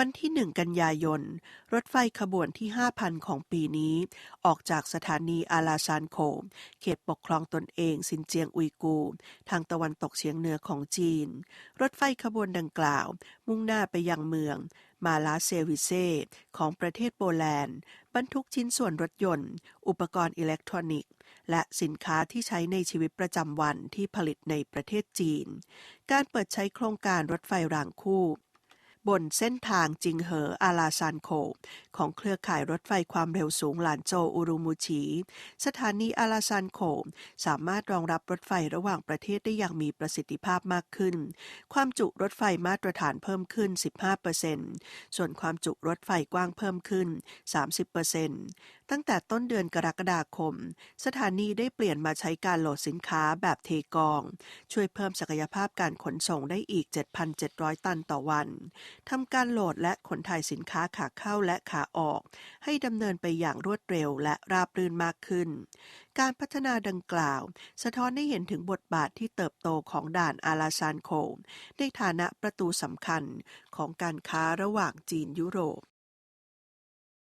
วันที่ 1 กันยายน รถไฟขบวนที่ 5,000 ของปีนี้ ออกจากสถานีอาลาซานโค เขตปกครองตนเองซินเจียงอุยกู ทางตะวันตกเฉียงเหนือของจีน รถไฟขบวนดังกล่าว มุ่งหน้าไปยังเมือง มาลาเซวิเซ ของประเทศโปแลนด์ บรรทุกชิ้นส่วนรถยนต์ อุปกรณ์อิเล็กทรอนิกส์ และสินค้าที่ใช้ในชีวิตประจำวันที่ผลิตในประเทศจีน การเปิดใช้โครงการรถไฟรางคู่ บนเส้นทางจิงเหออาลาซานโค ของเครือข่ายรถไฟความเร็วสูงหลานโจอุรุมูชี สถานีอาลาซานโค สามารถรองรับรถไฟระหว่างประเทศได้อย่างมีประสิทธิภาพมากขึ้น ความจุรถไฟมาตรฐานเพิ่มขึ้น 15%ส่วนความจุรถไฟกว้างเพิ่มขึ้น 30%ตั้งแต่ต้นเดือนกรกฎาคม สถานีได้เปลี่ยนมาใช้การโหลดสินค้าแบบเทกอง ช่วยเพิ่มศักยภาพการขนส่งได้อีก 7,700 ตันต่อวันทำการโหลดและขนถ่ายสินค้าขาเข้าและขาออก ให้ดำเนินไปอย่างรวดเร็วและราบรื่นมากขึ้น การพัฒนาดังกล่าว สะท้อนให้เห็นถึงบทบาทที่เติบโตของด่านอาลาซานโคในฐานะประตูสำคัญของการค้าระหว่างจีนยุโรป